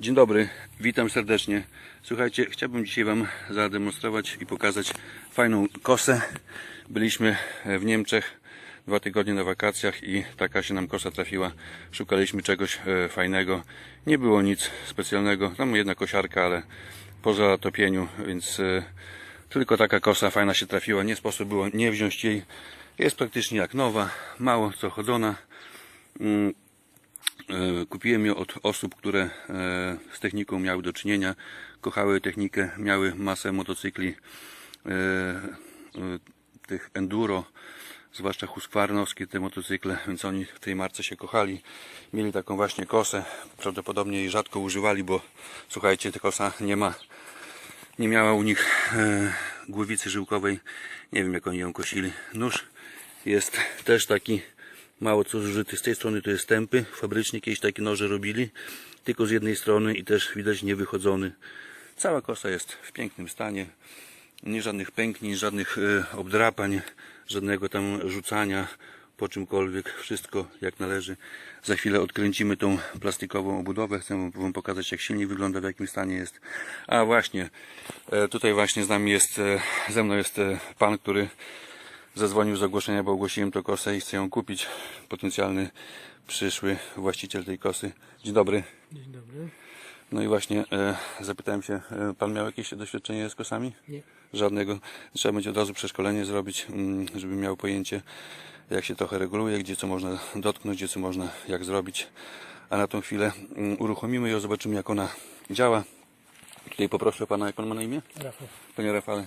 Dzień dobry, witam serdecznie. Słuchajcie, chciałbym dzisiaj Wam zademonstrować i pokazać fajną kosę. Byliśmy w Niemczech dwa tygodnie na wakacjach i taka się nam kosa trafiła. Szukaliśmy czegoś e, fajnego. Nie było nic specjalnego. Tam jedna kosiarka, ale po zatopieniu, więc e, tylko taka kosa fajna się trafiła. Nie sposób było nie wziąć jej. Jest praktycznie jak nowa, mało co chodzona. E, Kupiłem ją od osób, które e, z techniką miały do czynienia, kochały technikę, miały masę motocykli e, tych enduro, zwłaszcza huskwarnowskie te motocykle, więc oni w tej marce się kochali. Mieli taką właśnie kosę, prawdopodobnie jej rzadko używali, bo słuchajcie, ta kosa nie ma, nie miała u nich głowicy żyłkowej. Nie wiem jak oni ją kosili. Nóż jest też taki mało co zużyty. Z tej strony to jest tępy. Fabrycznie kiedyś takie noże robili. Tylko z jednej strony i też widać niewychodzony. Cała kosa jest w pięknym stanie. Nie żadnych pęknięć, żadnych e, obdrapań, żadnego tam rzucania po czymkolwiek. Wszystko jak należy. Za chwilę odkręcimy tą plastikową obudowę. Chcę Wam pokazać jak silnik wygląda, w jakim stanie jest. A właśnie, e, tutaj właśnie z nami jest, e, ze mną jest pan, który zadzwonił z ogłoszenia, bo ogłosiłem to kosę i chcę ją kupić. Potencjalny przyszły właściciel tej kosy. Dzień dobry. Dzień dobry. No i właśnie e, zapytałem się, e, pan miał jakieś doświadczenie z kosami? Nie. Żadnego. Trzeba będzie od razu przeszkolenie zrobić, mm, żeby miał pojęcie, jak się trochę reguluje, gdzie co można dotknąć, gdzie co można, jak zrobić. A na tą chwilę mm, uruchomimy ją, zobaczymy jak ona działa. Tutaj poproszę pana, jak pan ma na imię? Rafał. Panie Rafale,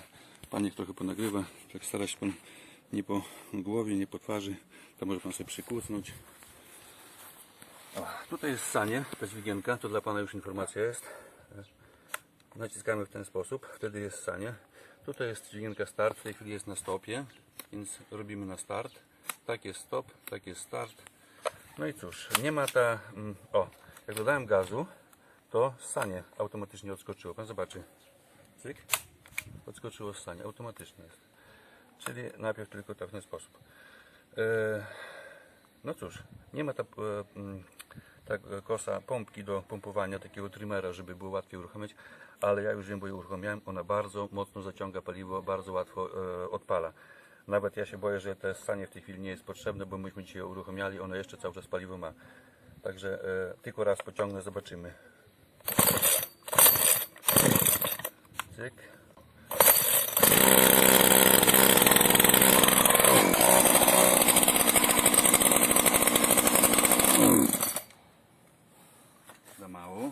pan niech trochę ponagrywa. Tak stara się pan nie po głowie, nie po twarzy. To może pan sobie przykucnąć. O, tutaj jest sanie, ta dźwigienka, to dla pana już informacja jest. Naciskamy w ten sposób, wtedy jest sanie. Tutaj jest dźwigienka start, w tej chwili jest na stopie, więc robimy na start. Tak jest stop, tak jest start. No i cóż, nie ma ta... mm, O, jak dodałem gazu, to sanie automatycznie odskoczyło. Pan zobaczy. Cyk. Odskoczyło sanie, automatycznie jest. Czyli najpierw tylko tak w ten sposób. E, No cóż, nie ma ta, e, mm, ta kosa pompki do pompowania, takiego trimera, żeby było łatwiej uruchamiać, ale ja już wiem, bo ją uruchomiałem, ona bardzo mocno zaciąga paliwo, bardzo łatwo e, odpala. Nawet ja się boję, że te stanie w tej chwili nie jest potrzebne, bo myśmy dzisiaj uruchomiali, ona jeszcze cały czas paliwo ma. Także tylko raz pociągnę, zobaczymy. Cyk. Za mało.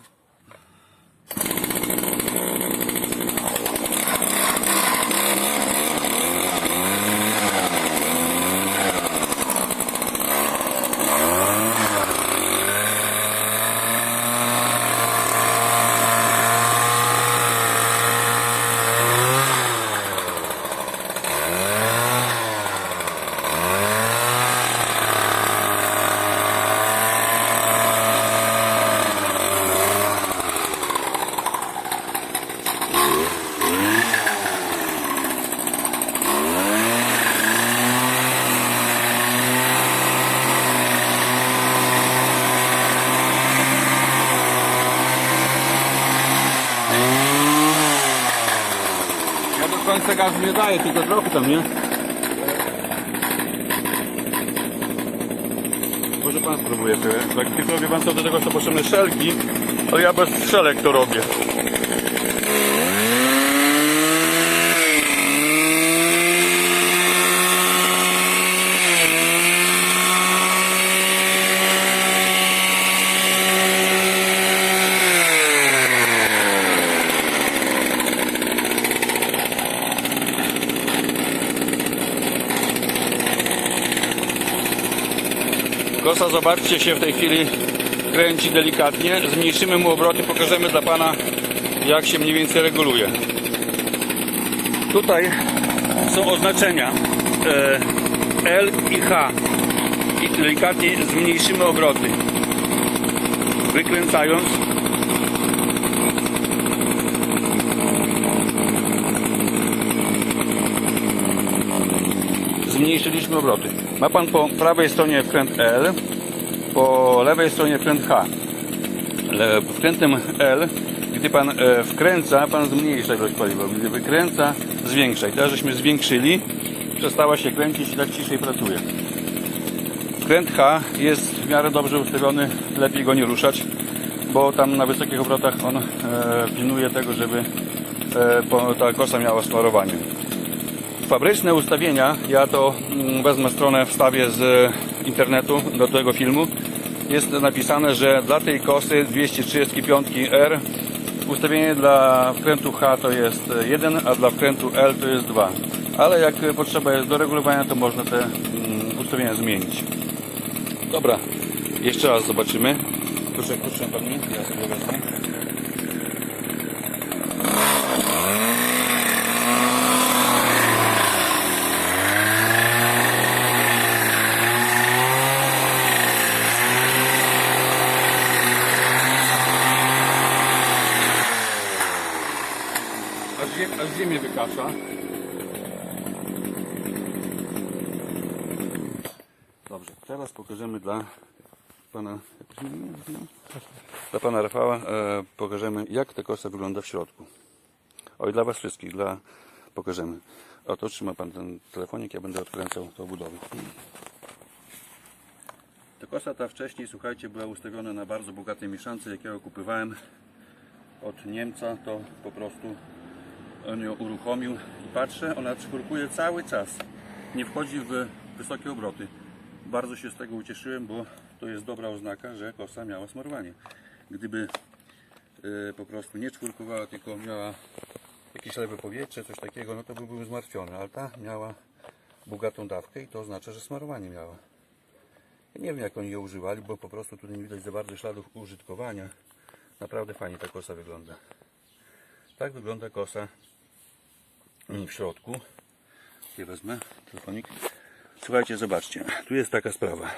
Końca gazu nie daję, tylko trochę tam, nie? Może pan spróbuje. Tak tylko wie pan co, do tego są potrzebne szelki, ale ja bez szelek to robię. Kosa, zobaczcie, się w tej chwili kręci delikatnie. Zmniejszymy mu obroty, pokażemy dla Pana, jak się mniej więcej reguluje. Tutaj są oznaczenia e, L i H. I delikatnie zmniejszymy obroty. Wykręcając. Zmniejszyliśmy obroty. Ma Pan po prawej stronie wkręt L, po lewej stronie wkręt H. Wkrętem L, gdy pan e, wkręca, pan zmniejsza ilość paliwa. Gdy wykręca, zwiększa. I teraz żeśmy zwiększyli, przestała się kręcić i tak ciszej pracuje. Wkręt H jest w miarę dobrze ustawiony, lepiej go nie ruszać, bo tam na wysokich obrotach on e, pilnuje tego, żeby e, ta kosa miała smarowanie. Fabryczne ustawienia, ja to mm, wezmę stronę, wstawię z internetu do tego filmu. Jest napisane, że dla tej kosy 235R ustawienie dla wkrętu H to jest 1, a dla wkrętu L to jest 2. Ale jak potrzeba jest do regulowania, to można te mm, ustawienia zmienić. Dobra, jeszcze raz zobaczymy. Proszę, proszę Pani, ja sobie wezmę. Aż, ziem, aż ziemię wykasza. Dobrze, teraz pokażemy dla pana dla pana Rafała e, pokażemy jak ta kosa wygląda w środku. Oj, dla was wszystkich, dla pokażemy. Oto trzyma pan ten telefonik, ja będę odkręcał tą budowę. Ta kosa ta wcześniej, słuchajcie, była ustawiona na bardzo bogatej mieszance, jakiego kupywałem od Niemca, to po prostu on ją uruchomił i patrzę, ona czwórkuje cały czas. Nie wchodzi w wysokie obroty. Bardzo się z tego ucieszyłem, bo to jest dobra oznaka, że kosa miała smarowanie. Gdyby y, po prostu nie czwórkowała, tylko miała jakieś lewe powietrze, coś takiego, no to by były ale ta miała bogatą dawkę i to oznacza, że smarowanie miała. Ja nie wiem jak oni ją używali, bo po prostu tutaj nie widać za bardzo śladów użytkowania. Naprawdę fajnie ta kosa wygląda. Tak wygląda kosa w środku. Hier wezmę telefonik. Słuchajcie, zobaczcie. Tu jest taka sprawa.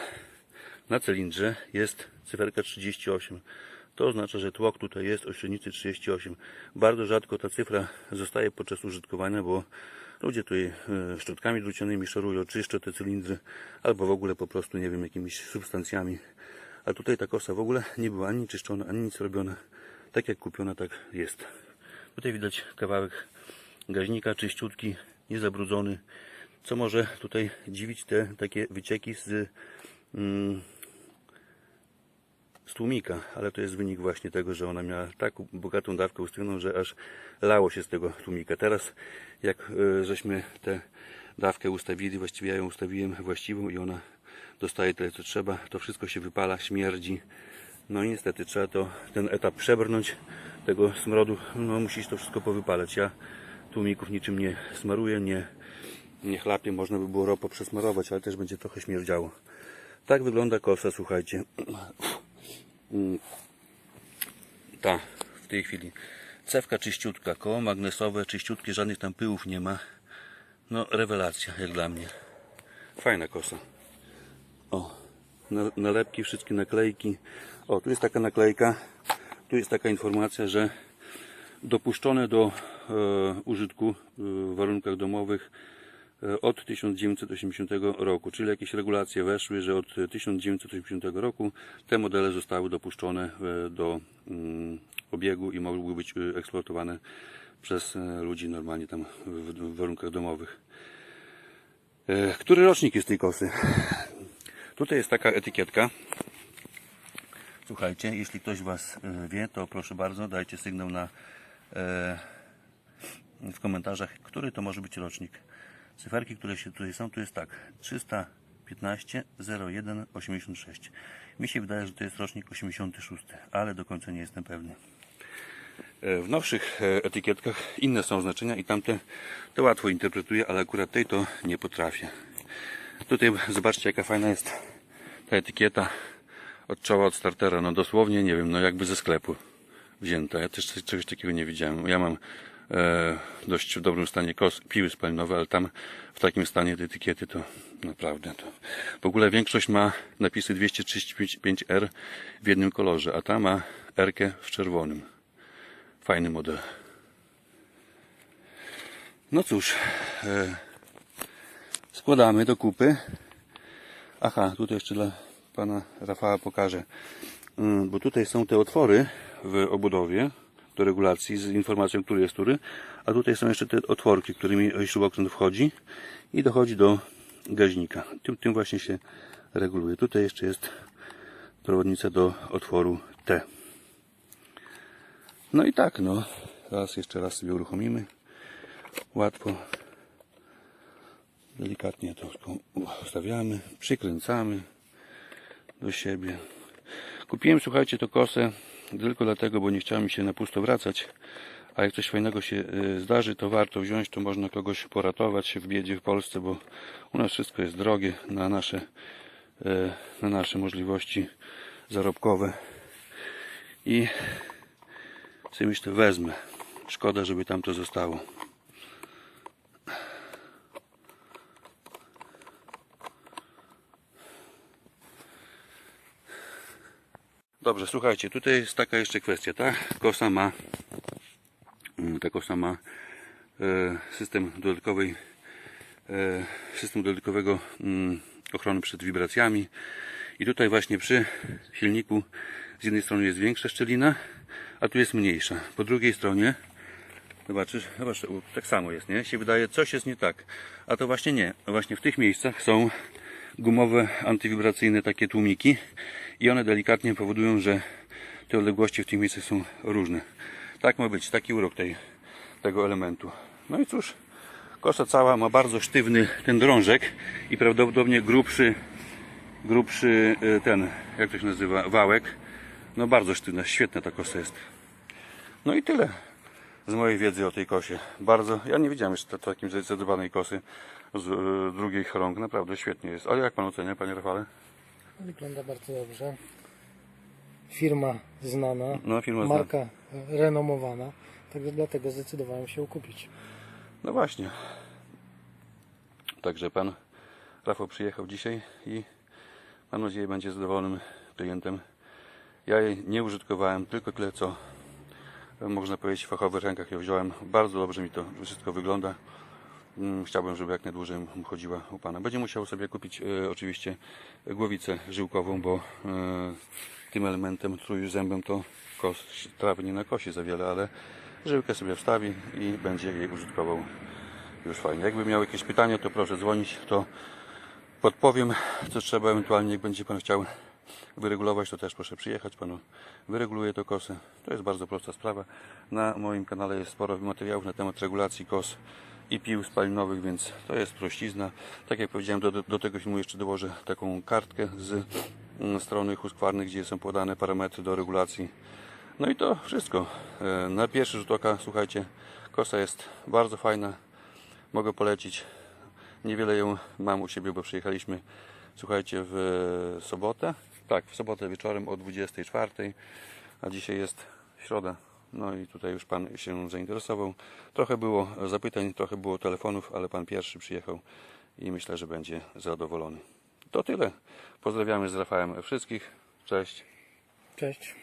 Na cylindrze jest cyferka 38. To oznacza, że tłok tutaj jest o średnicy 38. Bardzo rzadko ta cyfra zostaje podczas użytkowania, bo ludzie tutaj e, szczotkami drucianymi szorują, czyszczą te cylindry, albo w ogóle po prostu, nie wiem, jakimiś substancjami. A tutaj ta kosa w ogóle nie była ani czyszczona, ani nic robiona. Tak jak kupiona, tak jest. Tutaj widać kawałek gaźnika czyściutki, niezabrudzony. Co może tutaj dziwić te takie wycieki z, mm, z tłumika, ale to jest wynik właśnie tego, że ona miała tak bogatą dawkę ustwioną, że aż lało się z tego tłumika. Teraz jak e, żeśmy tę dawkę ustawili, właściwie ja ją ustawiłem właściwą i ona dostaje tyle co trzeba, to wszystko się wypala, śmierdzi. No i niestety trzeba to, ten etap przebrnąć tego smrodu, no musisz to wszystko powypalać. Ja tłumików niczym nie smaruję, nie, nie chlapię, można by było ropo przesmarować, ale też będzie trochę śmierdziało. Tak wygląda kosa, słuchajcie. Mm. Ta, w tej chwili. Cewka czyściutka, koło magnesowe, czyściutkie, żadnych tam pyłów nie ma. No, rewelacja, jak dla mnie. Fajna kosa. O, na- nalepki, wszystkie naklejki. O, tu jest taka naklejka. Tu jest taka informacja, że dopuszczone do e, użytku e, w warunkach domowych e, od 1980 roku, czyli jakieś regulacje weszły, że od 1980 roku te modele zostały dopuszczone do mm, obiegu i mogły być eksploatowane przez ludzi normalnie tam w, warunkach domowych. Który rocznik jest tej kosy? Tutaj jest taka etykietka. Słuchajcie, jeśli ktoś Was wie, to proszę bardzo, dajcie sygnał na, w komentarzach, który to może być rocznik. Cyferki, które się tutaj są, tu jest tak 315 01 86. Mi się wydaje, że to jest rocznik 86, ale do końca nie jestem pewny. E, W nowszych e, etykietkach inne są znaczenia i tamte to łatwo interpretuję, ale akurat tej to nie potrafię. Tutaj zobaczcie jaka fajna jest ta etykieta od czoła od startera. No dosłownie nie wiem, no jakby ze sklepu wzięta. Ja też czegoś takiego nie widziałem. Ja mam e, dość w dobrym stanie kos, piły spalinowe, ale tam w takim stanie te etykiety to naprawdę to. W ogóle większość ma napisy 235R w jednym kolorze, a ta ma R w czerwonym. Fajny model. No cóż, e, składamy do kupy. Aha, tutaj jeszcze dla pana Rafała pokażę. Mm, Bo tutaj są te otwory w obudowie do regulacji z informacją, który jest który, a tutaj są jeszcze te otworki, którymi śrubokręt wchodzi i dochodzi do gaźnika. Tym, tym właśnie się reguluje. Tutaj jeszcze jest prowadnica do otworu T. No i tak, no. Teraz jeszcze raz sobie uruchomimy. Łatwo. Delikatnie to ustawiamy, przykręcamy do siebie. Kupiłem, słuchajcie, to kosę tylko dlatego, bo nie chciałem się na pusto wracać. A jak coś fajnego się y, zdarzy, to warto wziąć, to można kogoś poratować w biedzie w Polsce, bo u nas wszystko jest drogie na nasze, y, na nasze możliwości zarobkowe. I sobie myślę, wezmę. Szkoda, żeby tam to zostało. Dobrze, słuchajcie, tutaj jest taka jeszcze kwestia, tak? Kosa ma, mm, ta kosa ma e, system dodatkowej, e, system dodatkowego mm, ochrony przed wibracjami i tutaj właśnie przy silniku z jednej strony jest większa szczelina, a tu jest mniejsza. Po drugiej stronie Zobaczysz, zobacz, tak samo jest, nie? Się wydaje, coś jest nie tak. A to właśnie nie. Właśnie w tych miejscach są gumowe, antywibracyjne takie tłumiki i one delikatnie powodują, że te odległości w tych miejscach są różne. Tak ma być, taki urok tej, tego elementu. No i cóż, kosa cała ma bardzo sztywny ten drążek i prawdopodobnie grubszy, grubszy y, ten, jak to się nazywa, wałek. No bardzo sztywna, świetna ta kosa jest. No i tyle z mojej wiedzy o tej kosie. Bardzo, ja nie widziałem jeszcze takiej zdecydowanej kosy z e, drugich rąk. Naprawdę świetnie jest. Ale jak pan ocenia, panie Rafale? Wygląda bardzo dobrze. Firma znana, No, firma znana. marka renomowana, także dlatego zdecydowałem się kupić. No właśnie. Także pan Rafał przyjechał dzisiaj i mam nadzieję będzie zadowolonym klientem. Ja jej nie użytkowałem, tylko tyle co można powiedzieć w fachowych rękach ją wziąłem. Bardzo dobrze mi to wszystko wygląda. Mm, Chciałbym, żeby jak najdłużej chodziła u Pana. Będzie musiał sobie kupić e, oczywiście głowicę żyłkową, bo e, tym elementem trójzębem to kos, trawy nie nakosi za wiele, ale żyłkę sobie wstawi i będzie jej użytkował już fajnie. Jakby miał jakieś pytania, to proszę dzwonić, to podpowiem, co trzeba ewentualnie, jak będzie Pan chciał wyregulować, to też proszę przyjechać, Panu wyreguluję to kosę. To jest bardzo prosta sprawa. Na moim kanale jest sporo materiałów na temat regulacji kos i pił spalinowych, więc to jest prościzna. Tak jak powiedziałem, do, do tego filmu jeszcze dołożę taką kartkę z mm, strony Husqvarny, gdzie są podane parametry do regulacji. No i to wszystko. E, Na pierwszy rzut oka, słuchajcie, kosa jest bardzo fajna. Mogę polecić. Niewiele ją mam u siebie, bo przyjechaliśmy, słuchajcie, w sobotę. Tak, w sobotę wieczorem o 24, a dzisiaj jest środa. No i tutaj już Pan się zainteresował. Trochę było zapytań, trochę było telefonów, ale Pan pierwszy przyjechał i myślę, że będzie zadowolony. To tyle. Pozdrawiamy z Rafałem wszystkich. Cześć. Cześć.